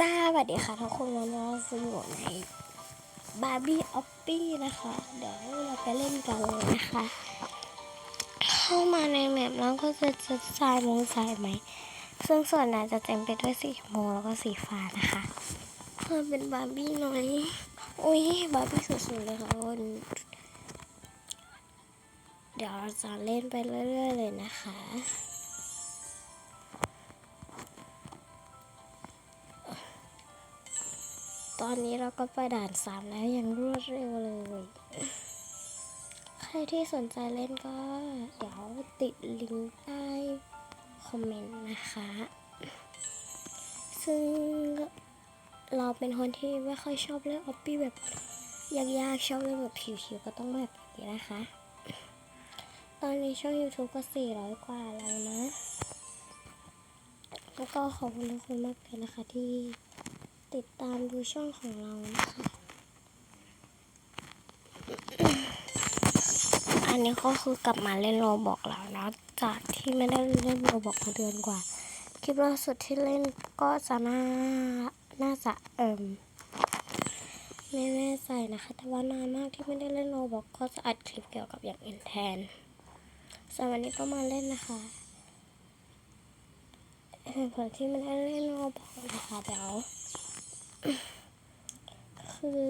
สวัสดีค่ะทุกคนวันนี้เราจะอยู่ในบาร์บี้ออปปี้นะคะ เดี๋ยวเราไปเล่นกันเลยนะคะ เข้ามาในแมปแล้วก็จะจะทรายมงทรายไหม ซึ่งส่วนใหญ่จะเต็มไปด้วยสีชมพูแล้วก็สีฟ้านะคะเพื่อเป็นบาร์บี้น้อยอุ้ยบาร์บี้สุดๆเลยค่ะคนเดี๋ยวเราจะเล่นไปเรื่อยๆเลยนะคะ ตอนนี้เราก็ไปด่านสามแล้วอย่างรวดเร็วเลย ใครที่สนใจเล่นก็ เดี๋ยวติดลิงก์ใต้คอมเมนต์นะคะ ซึ่งเราเป็นคนที่ไม่ค่อยชอบเล่นออปปี้แบบยากๆชอบเล่นแบบผิวๆก็ต้องแบบนี้นะคะ ตอนนี้ช่อง YouTube ก็ 400 กว่าแล้วนะ แล้วก็ขอบคุณทุกคนมากเลยนะคะที่ ติดตามดูช่องของเรานะคะ อันนี้ก็คือกลับมาเล่นโรบอกแล้วนะ จากที่ไม่ได้เล่นโรบอกมาเดือนกว่า คลิปล่าสุดที่เล่นก็จะน่า น่าจะเอิ่มไม่แน่ใจนะคะ แต่ว่านานมากที่ไม่ได้เล่นโรบอกก็จะอัดคลิปเกี่ยวกับอย่างอื่นแทนสำหรับวันนี้ก็มาเล่นนะคะเหตุผลที่ไม่ได้เล่นโรบอกนะคะเดี๋ยว คือ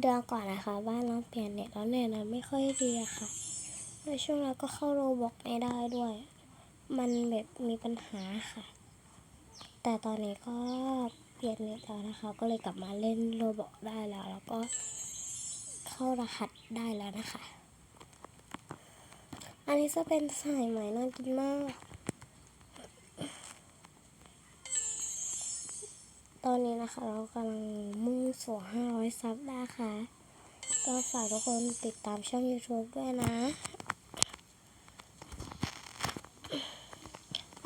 เดือนก่อนนะคะบ้านเราเปลี่ยนเน็ตแล้วเน็ตนะไม่ค่อยดีอะค่ะในช่วงนั้นก็เข้าโรบอกไม่ได้ด้วย มันแบบมีปัญหาค่ะ แต่ตอนนี้ก็เปลี่ยนเน็ตแล้วนะคะ ก็เลยกลับมาเล่นโรบอกได้แล้ว แล้วก็เข้ารหัสได้แล้วนะคะ อันนี้จะเป็นสายไหมน่ากินมาก อนนี้นะคะ เรากำลังมุ่งสู่500 ซับนะคะ ก็ฝากทุกคนติดตามช่อง YouTube ด้วยนะ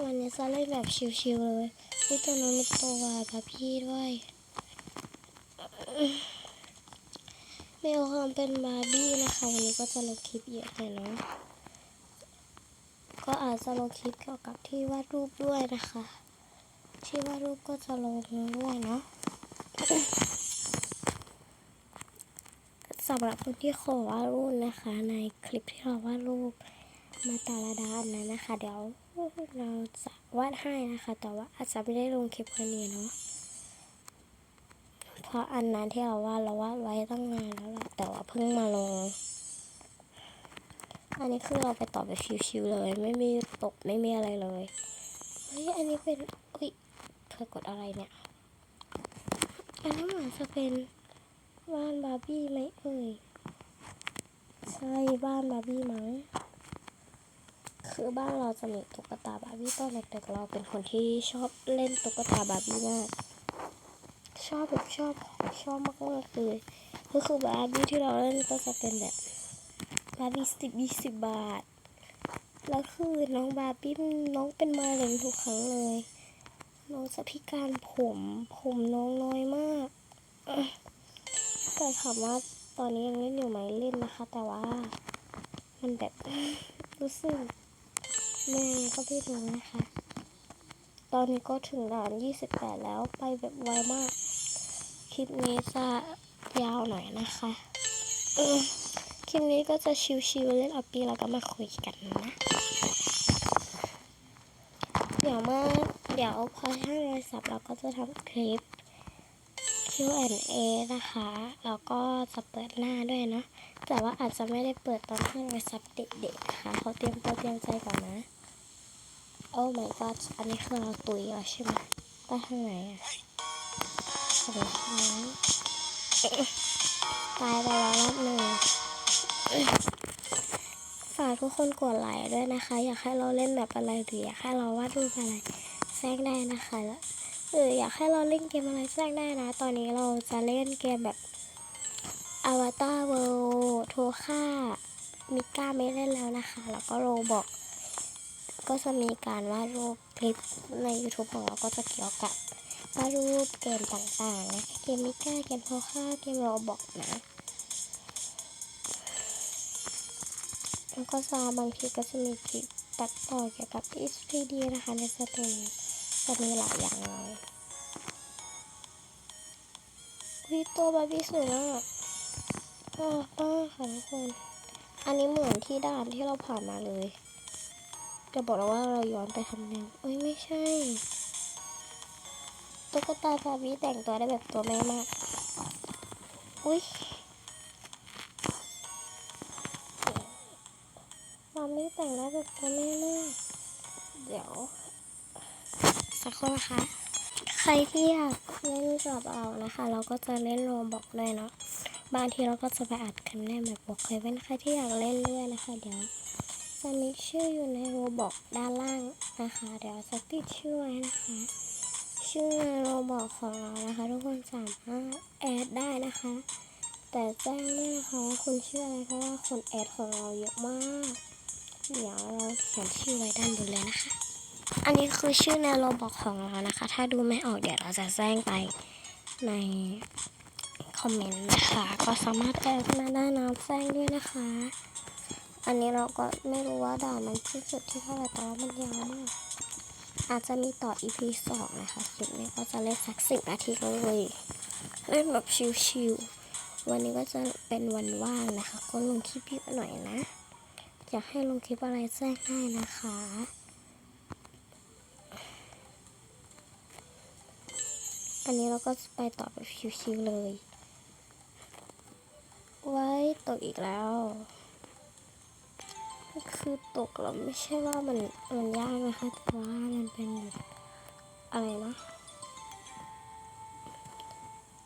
วันนี้จะเล่นแบบชิวๆเลยนี่ตัวน้องเป็นตัววายค่ะพี่ด้วยไม่เอาความเป็นบาร์บี้นะคะ วันนี้ก็จะลงคลิปเยอะเลยเนาะก็อาจจะลงคลิปเกี่ยวกับที่วาดรูปด้วยนะคะ ที่ว่าดรูปก็จะลงด้วยเนาะสำหรับคนที่ขอวาดรูปนะคะ ในคลิปที่เราวาดรูปมาตาลาดานนะนะคะ เดี๋ยวเราจะวาดให้นะคะ แต่ว่าอาจจะไม่ได้ลงคลิปวันนี้เนาะเพราะอันนั้นที่เราวาดเราวาดไว้ตั้งนานแล้วแหละแต่ว่าเพิ่งมาลง อันนี้คือเราไปต่อแบบชิวๆเลย ไม่มีตกไม่มีอะไรเลยเฮ้ยอันนี้เป็น อุ้ยเธอกดอะไรเนี่ย อันนี้เหมือนจะเป็นบ้านบาร์บี้ไหมเอ่ย ใช่บ้านบาร์บี้มั้ง คือบ้านเราจะมีตุ๊กตาบาร์บี้ตอนเด็กๆเราเป็นคนที่ชอบเล่นตุ๊กตาบาร์บี้มากชอบแบบชอบชอบมากๆเลยก็คือบาร์บี้ที่เราเล่นก็จะเป็นแบบบาร์บี้สิบยี่สิบบาท แล้วคือน้องบาร์บี้น้องเป็นมะเร็งทุกครั้งเลย น้องจะพิการผม ผมน้องน้อยมากแต่ถามว่าตอนนี้ยังเล่นอยู่ไหมเล่นนะคะ แต่ว่า มันแบบรู้สึกแม่ก็ไม่รู้นะคะ ตอนนี้ก็ถึงด่าน28 แล้วไปแบบไวมาก คลิปนี้จะยาวหน่อยนะคะคลิปนี้ก็จะชิวๆเล่นออปปี้แล้วก็มาคุยกันนะ เดี๋ยวมื่อ เดี๋ยวพอช่างโทรศัพท์เราก็จะทำคลิป Q&A นะคะ แล้วก็จะเปิดหน้าด้วยเนาะแต่ว่าอาจจะไม่ได้เปิดตอนที่โทรศัพท์เด็กๆนะคะเขาเตรียมตัวเตรียมใจก่อนนะ โอ้ my god อันนี้คือเราตุยแล้วใช่ไหมไปทางไหนอะขอบคุณตายไปแล้วรอบหนึ่งฝากทุกคนกดไลค์ด้วยนะคะ อยากให้เราเล่นแบบอะไรหรืออยากให้เราวาดรูปอะไร รกได้นะคะแล้วออยากให้เราเล่นเกมอะไรแทรกได้นะ ตอนนี้เราจะเล่นเกมแบบอวตารเวิลด์โทค่ามิก้าไม่เล่นแล้วนะคะ แล้วก็โรบอกก็จะมีการวาดรูปคลิปใน YouTube ของเราก็จะเกี่ยวกับวาดรูปเกมต่างๆนะ เกมมิก้า เกมโทค่า เกมโรบอกนะแล้วก็ซาบางทีก็จะมีคลิปตัดต่อเกี่ยวกับ s 3 d นะคะในสตูจะมีหลายอย่างเลยวิตัวบาร์บี้สวยมากน่ารักมากค่ะทุกคน อันนี้เหมือนที่ด่านที่เราผ่านมาเลยจะบอกเราว่าเราย้อนไปทำแนวเอ้ยไม่ใช่ ตุ๊กตาบาร์บี้แต่งตัวได้แบบตัวแม่มาก อุ้ยบาร์บี้แต่งได้แบบตัวแม่มาก เดี๋ยว สักครู่นะคะ ใครที่อยากเล่นกับเรานะคะ เราก็จะเล่นโรบอกด้วยเนาะบางทีเราก็จะไปอัดคะแนนแบบบอกใครเป็นใครที่อยากเล่นด้วยนะคะ เดี๋ยวจะมีชื่ออยู่ในโรบอกด้านล่างนะคะ เดี๋ยวจะติดชื่อไว้นะคะ ชื่อในโรบอกของเรานะคะ ทุกคนสามารถแอดได้นะคะ แต่แจ้งด้วยนะคะว่าคุณชื่ออะไรเพราะว่าคนแอดของเราเยอะมาก เดี๋ยวเราเขียนชื่อไว้ด้านบนเลยนะคะ อันนี้คือชื่อในโรบอกของเรานะคะ ถ้าดูไม่ออกเดี๋ยวเราจะแจ้งไปในคอมเมนต์นะคะ ก็สามารถแอดมาได้นะแจ้งด้วยนะคะ อันนี้เราก็ไม่รู้ว่าด่านมันที่สุดที่เท่าไหร่แต่ว่ามันยาวมากอาจจะมีต่อ EP สองนะคะคลิปนี้ก็จะเล่นสักสิบนาทีเลยเล่นแบบชิวๆวันนี้ก็จะเป็นวันว่างนะคะ ก็ลงคลิปเยอะหน่อยนะ อยากให้ลงคลิปอะไรแจ้งได้นะคะ อันนี้เราก็ไปต่อแบบชิวๆเลย ไว้ตกอีกแล้ว คือตกแล้วไม่ใช่ว่ามันมันยากนะคะแต่ว่ามันเป็นอะไรนะ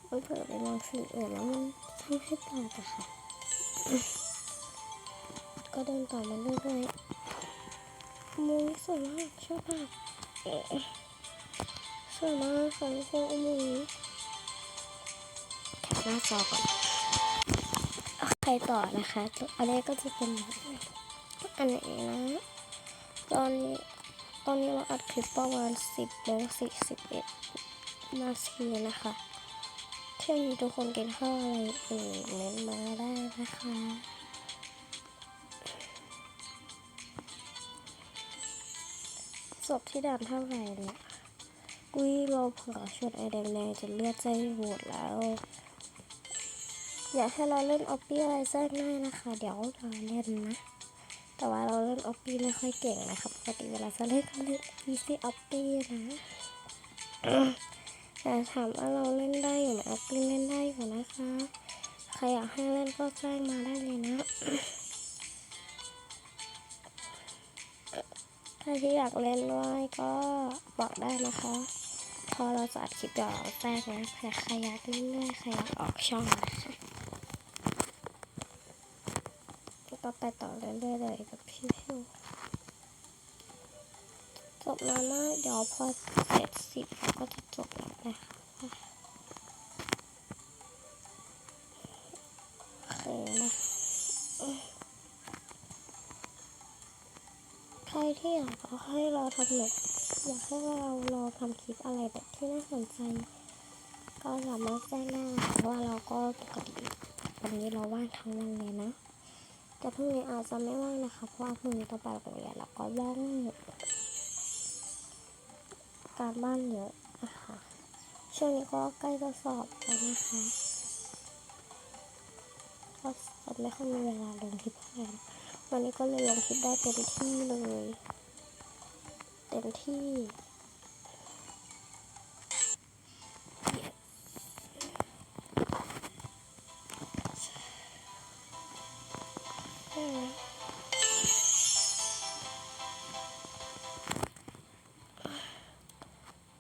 มันเผลอไปมองสิ่งอื่นแล้วมันทำให้ตกอะค่ะ ก็เดินต่อมาเรื่อยๆมุมสวยมากชอบมาก สวยมากค่ะทุกคนมุมนี้แคปหน้าจอก่อนโอเคต่อนะคะอันนี้ก็จะเป็นอันไหนนะตอนนี้ตอนนี้เราอัดคลิปประมาณสิบโมงสี่สิบเอ็ดนาทีนะคะเที่ยงนี้ทุกคนกินข้าวอะไรเอ่ยเม้นมาได้นะคะจบที่ด่านเท่าไหร่เนี่ย อุ้ยเราเผื่อชุดไอแดงๆจะเลือดใจโหดแล้ว อยากให้เราเล่นออปปี้อะไรแทรกได้นะคะ เดี๋ยวเราเล่นนะ แต่ว่าเราเล่นออปปี้ไม่ค่อยเก่งนะครับปกติเวลาจะเล่นก็เล่นอีซี่ออปปี้นะแต่ถามว่าเราเล่นได้อยู่ไหมออปปี้เล่นได้อยู่นะคะใครอยากให้เล่นก็แจ้งมาได้เลยนะใครที่อยากเล่นด้วยก็บอกได้นะคะ อเราจะอัดคลิปเดี๋ยวแจ้งนะเผื่อใครอยากเล่นด้วยใครอยากออกช่องนะคะก็ไปต่อเรื่อยๆเลยแบบพิวจบนานมากเดี๋ยวพอเสร็จสิบเราก็จะจบแล้วนะคะโอเคนะใครที่อยากให้เราทำแบบ อยากให้เราลองทำคลิปอะไรแบบที่น่าสนใจ ก็สามารถแจ้งได้เพราะว่าเราก็ปกติวันนี้เราว่างทั้งวันเลยนะ แต่พรุ่งนี้อาจจะไม่ว่างนะคะ เพราะว่าพรุ่งนี้ต้องไปโรงเรียนแล้วก็ว่างการบ้านเยอะนะคะช่วงนี้ก็ใกล้จะสอบแล้วนะคะก็จะไม่ค่อยมีเวลาลงคลิปเท่าไหร่นวันนี้ก็เลยลงคลิปได้เต็มที่เลย เต็มที่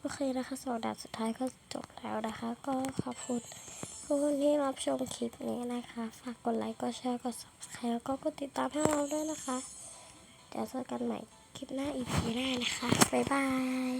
โอเคนะคะสองดานสุดท้ายก็จบแล้วนะคะ ก็ขอบคุณทุกคนที่รับชมคลิปนี้นะคะ ฝากกดไลค์ กดแชร์ กด subscribe แล้วก็กดติดตามให้เราด้วยนะคะ เดี๋ยวเจอกันใหม่ คลิปหน้าอีพีหน้านะคะ บ๊ายบาย